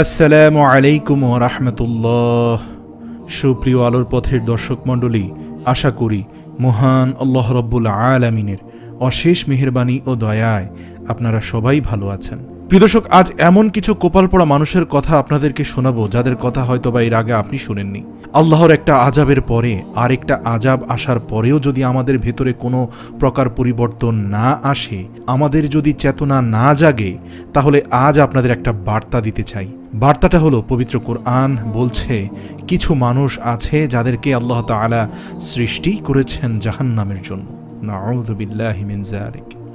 আসসালামু আলাইকুম রহমতুল্লাহ। সুপ্রিয় আলোর পথের দর্শক মণ্ডলী, আশা করি মহান আল্লাহ রব্বুল আলামিনের অশেষ মেহরবানি ও দয়ায় আপনারা সবাই ভালো আছেন। প্রিয় দর্শক, আজ এমন কিছু কোপাল পড়া মানুষের কথা আপনাদেরকে শোনাবো, যাদের কথা হয়তো বা এর আগে আপনি শুনেননি। আল্লাহর একটা আজাবের পরে, আরেকটা আজাব আসার পরেও যদি আমাদের ভেতরে কোনো প্রকার পরিবর্তন না আসে, আমাদের যদি চেতনা না জাগে, তাহলে আজ আপনাদের একটা বার্তা দিতে চাই। বার্তাটা হলো, পবিত্র কোরআন বলছে, কিছু মানুষ আছে যাদেরকে আল্লাহ তাআলা সৃষ্টি করেছেন জাহান্নামের জন্য।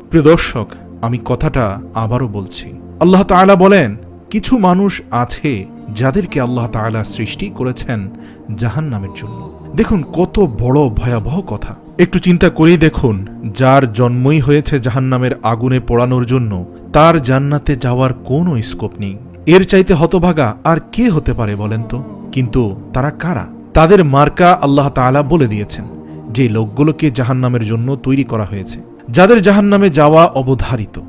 প্রিয় দর্শক, আমি কথাটা আবারও বলছি। আল্লাহ তাআলা বলেন, কিছু মানুষ আছে যাদেরকে আল্লাহ তাআলা সৃষ্টি করেছেন জাহান্নামের জন্য। দেখুন, কত বড় ভয়াবহ কথা। একটু চিন্তা করেই দেখুন, যার জন্মই হয়েছে জাহান্নামের আগুনে পোড়ানোর জন্য, তার জান্নাতে যাওয়ার কোনো স্কোপ নেই। এর চাইতে হতভাগা আর কে হতে পারে বলেন তো? কিন্তু তারা কারা? তাদের মার্কা আল্লাহ তাআলা বলে দিয়েছেন, যে লোকগুলোকে জাহান্নামের জন্য তৈরি করা হয়েছে, যাদের জাহান্নামে যাওয়া অবধারিত।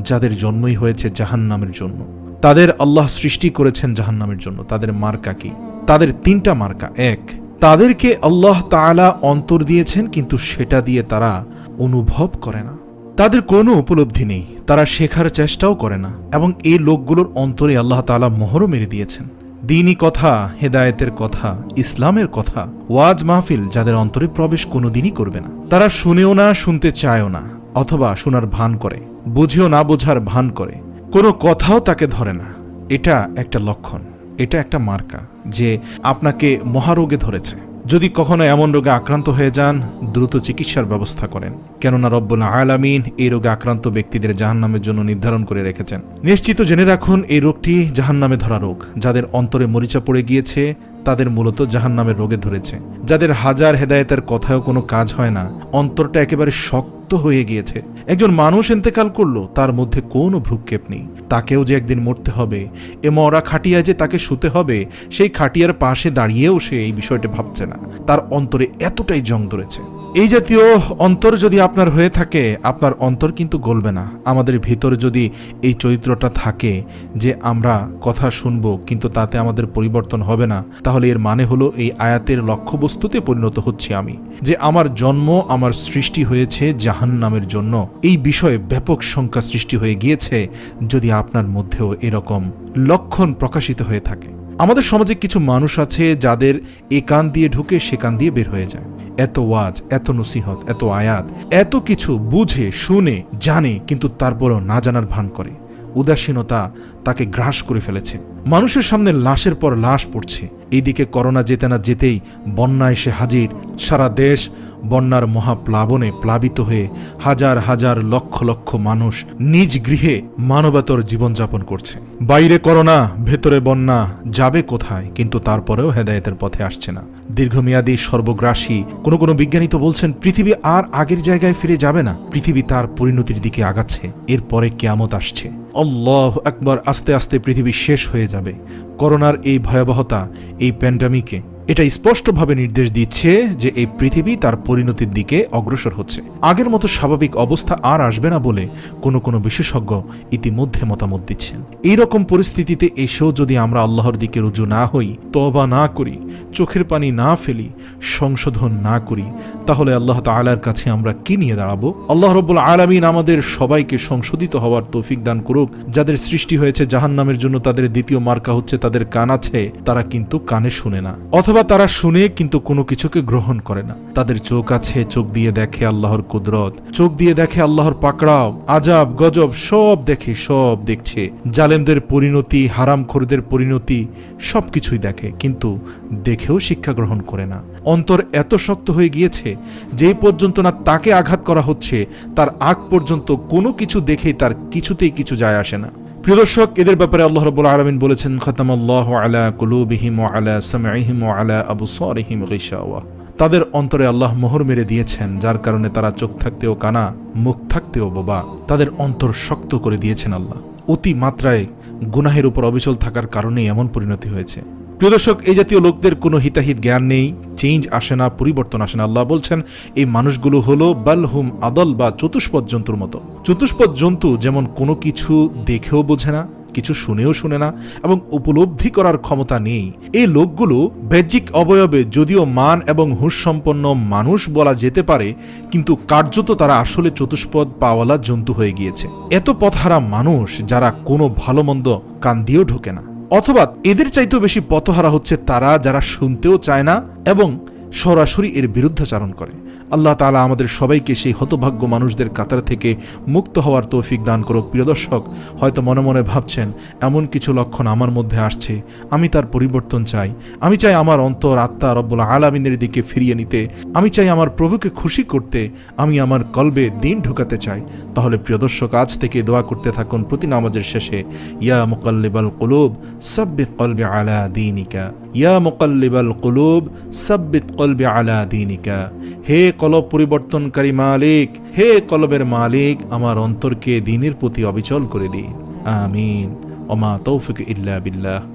যাদের জন্মই হয়েছে জাহান্নামের জন্য। তাদের আল্লাহ সৃষ্টি করেছেন জাহান্নামের জন্য। তাদের মার্কা কি? তাদের তিনটা মার্কা। এক, তাদেরকে আল্লাহ তাআলা অন্তর দিয়েছেন, কিন্তু সেটা দিয়ে তারা অনুভব করে না। তাদের কোনো উপলব্ধি নেই। তারা শেখার চেষ্টাও করে না। এবং এই লোকগুলোর অন্তরে আল্লাহ তাআলা মোহরও মেরে দিয়েছেন। দিনই কথা, হেদায়েতের কথা, ইসলামের কথা, ওয়াজ মাহফিল যাদের অন্তরে প্রবেশ কোনোদিনই করবে না। তারা শুনেও না, শুনতে চায়ও না। অথবা শোনার ভান করে, বুঝেও না বোঝার ভান করে। কোনো কথাও তাকে ধরে না। এটা একটা লক্ষণ, এটা একটা মার্কা যে আপনাকে মহারোগে ধরেছে। যদি কখনো এমন রোগে আক্রান্ত হয়ে যান, দ্রুত চিকিৎসার ব্যবস্থা করেন। কেননা রব্বুল আলামিন এই রোগে আক্রান্ত ব্যক্তিদের জাহান্নামের জন্য নির্ধারণ করে রেখেছেন। নিশ্চিত জেনে রাখুন, এই রোগটি জাহান্নামে ধরা রোগ। যাদের অন্তরে মরিচা পড়ে গিয়েছে, তাদের মূলত জাহান্নামের রোগে ধরেছে। যাদের হাজার হেদায়েতের কথাও কোনো কাজ হয় না, অন্তরটা একেবারে শক্ত হয়ে গিয়েছে। একজন মানুষ এন্তেকাল করল, তার মধ্যে কোনো ভ্রুক্ষেপ নেই। তাকেও যে একদিন মরতে হবে, এ মরা খাটিয়ায় যে তাকে শুতে হবে, সেই খাটিয়ার পাশে দাঁড়িয়েও সে এই বিষয়টা ভাবছে না। তার অন্তরে এতটাই জং ধরেছে। এই জাতীয় অন্তর যদি আপনার হয়ে থাকে, আপনার অন্তর কিন্তু গলবে না। আমাদের ভিতরে যদি এই চরিত্রটা থাকে যে আমরা কথা শুনব, কিন্তু তাতে আমাদের পরিবর্তন হবে না, তাহলে এর মানে হলো এই আয়াতের লক্ষ্যবস্তুতে পরিণত হচ্ছি আমি। যে আমার জন্ম, আমার সৃষ্টি হয়েছে জাহান নামের জন্য। এই বিষয়ে ব্যাপক সংখ্যা সৃষ্টি হয়ে গিয়েছে যদি আপনার মধ্যেও এরকম লক্ষণ প্রকাশিত হয়ে থাকে। আমাদের সমাজে কিছু মানুষ আছে যাদের এ কান দিয়ে ঢুকে সে কান দিয়ে বের হয়ে যায়। এত ওয়াজ, এত নসিহত, এত আয়াত, এত কিছু বুঝে, শুনে, জানে, কিন্তু তারপরও না জানার ভান করে। উদাসীনতা তাকে গ্রাস করে ফেলেছে। মানুষের সামনে লাশের পর লাশ পড়ছে। এইদিকে করোনা যেতে না যেতেই বন্যা এসে হাজির। সারা দেশ বন্যার মহাপ্লাবনে প্লাবিত হয়ে হাজার হাজার লক্ষ লক্ষ মানুষ নিজ গৃহে মানবতর জীবনযাপন করছে। বাইরে করোনা, ভেতরে বন্যা, যাবে কোথায়? কিন্তু তারপরেও হেদায়েতের পথে আসছে না। দীর্ঘমেয়াদী সর্বগ্রাসী কোনো কোনো বিজ্ঞানী তো বলছেন, পৃথিবী আর আগের জায়গায় ফিরে যাবে না। পৃথিবী তার পরিণতির দিকে আগাচ্ছে। এরপরে কেয়ামত আসছে। আল্লাহ একবার আস্তে আস্তে পৃথিবী শেষ হয়ে যাবে। করোনার এই ভয়াবহতা, এই প্যান্ডামিকে এটা স্পষ্টভাবে নির্দেশ দিচ্ছে যে এই পৃথিবী তার পরিণতির দিকে অগ্রসর হচ্ছে। আগের মতো স্বাভাবিক অবস্থা আর আসবে না বলে কোনো কোনো বিশেষজ্ঞ ইতিমধ্যে মতামত দিচ্ছেন। এই রকম পরিস্থিতিতে এসেও যদি আমরা আল্লাহর দিকে রুজু না হই তবা না করি, চোখের পানি না ফেলি, সংশোধন না করি, তাহলে আল্লাহ তাআলার কাছে আমরা কি নিয়ে দাঁড়াবো? আল্লাহ রব্বুল আলামিন আমাদের সবাইকে সংশোধিত হওয়ার তৌফিক দান করুক। যাদের সৃষ্টি হয়েছে জাহান্নামের জন্য তাদের দ্বিতীয় মার্কা হচ্ছে তাদের কান আছে, তারা কিন্তু কানে শুনে না। অথবা তারা শুনে কিন্তু কোনো কিছুকে গ্রহণ করে না। তাদের চোখ আছে, চোখ দিয়ে দেখে আল্লাহর কুদরত, চোখ দিয়ে দেখে আল্লাহর পাকড়াও আজাব গজব, সব দেখে, সব দেখছে। জালেমদের পরিণতি, হারামখোরদের পরিণতি, সবকিছুই দেখে, কিন্তু দেখেও শিক্ষা গ্রহণ করে না। অন্তর এত শক্ত হয়ে গিয়েছে, যে পর্যন্ত না তাকে আঘাত করা হচ্ছে, তার আগ পর্যন্ত কোনো কিছু দেখেই তার কিছুতেই কিছু যায় আসে না। প্রিয় দর্শক, এদের ব্যাপারে আল্লাহ রবুল আলমিন বলেছেন খতাম আল্লাহ আলা কুলুবিহিম আলা সামাইহিম আলা আবু সরিহিম গিশাওয়া। তাদের অন্তরে আল্লাহ মোহর মেরে দিয়েছেন, যার কারণে তারা চোখ থাকতেও কানা, মুখ থাকতেও বোবা। তাদের অন্তর শক্ত করে দিয়েছেন আল্লাহ। অতি মাত্রায় গুনাহের উপর অবিচল থাকার কারণেই এমন পরিণতি হয়েছে। প্রিয় দর্শক, এই জাতীয় লোকদের কোনো হিতাহিত জ্ঞান নেই চেঞ্জ আসে না, পরিবর্তন আসে না। আল্লাহ বলছেন, এই মানুষগুলো হলো বালহুম আদল বা চতুষ্পদ জন্তুর মতো। চতুষ্পদ জন্তু যেমন কোনো কিছু দেখেও বোঝে না, কিছু শুনেও শুনে না, এবং উপলব্ধি করার ক্ষমতা নেই। এই লোকগুলো বাহ্যিক অবয়বে যদিও মান এবং হুঁশ সম্পন্ন মানুষ বলা যেতে পারে, কিন্তু কার্যত তারা আসলে চতুষ্পদ পাওয়ালা জন্তু হয়ে গিয়েছে। এত পথহারা মানুষ যারা কোনো ভালো মন্দ কান দিয়েও ঢোকে না। অথবা এদের চাইতেও বেশি পথহারা হচ্ছে তারা যারা শুনতেও চায় না এবং সরাসরি এর বিরুদ্ধাচারণ করে। আল্লাহ তালা আমাদের সবাইকে সেই হতভাগ্য মানুষদের কাতার থেকে মুক্ত হওয়ার তৌফিক দান করুক। প্রিয় দর্শক, হয়তো মনে মনে ভাবছেন, এমন কিছু লক্ষণ আমার মধ্যে আসছে, আমি তার পরিবর্তন চাই। আমি চাই আমার অন্তর আত্মা রব্বুল আলামিনের দিকে ফিরিয়ে নিতে। আমি চাই আমার প্রভুকে খুশি করতে। আমি আমার কলবে দিন ঢুকাতে চাই। তাহলে প্রিয় দর্শক, আজ থেকে দোয়া করতে থাকুন প্রতি নামাজের শেষে। ইয়া মুকাল্লিবাল কুলুব সাব্বিত কলবে আলা দিনিকা। ইয়া মুকাল্লিবাল কুলুব, সাব্বিত কলবে আলা দিনিকা। হে কলব পরিবর্তনকারী মালিক, হে কলবের মালিক, আমার অন্তরকে দিনের প্রতি অবিচল করে দিন। আমিন। ওমা তৌফিক ইল্লা বিল্লাহ।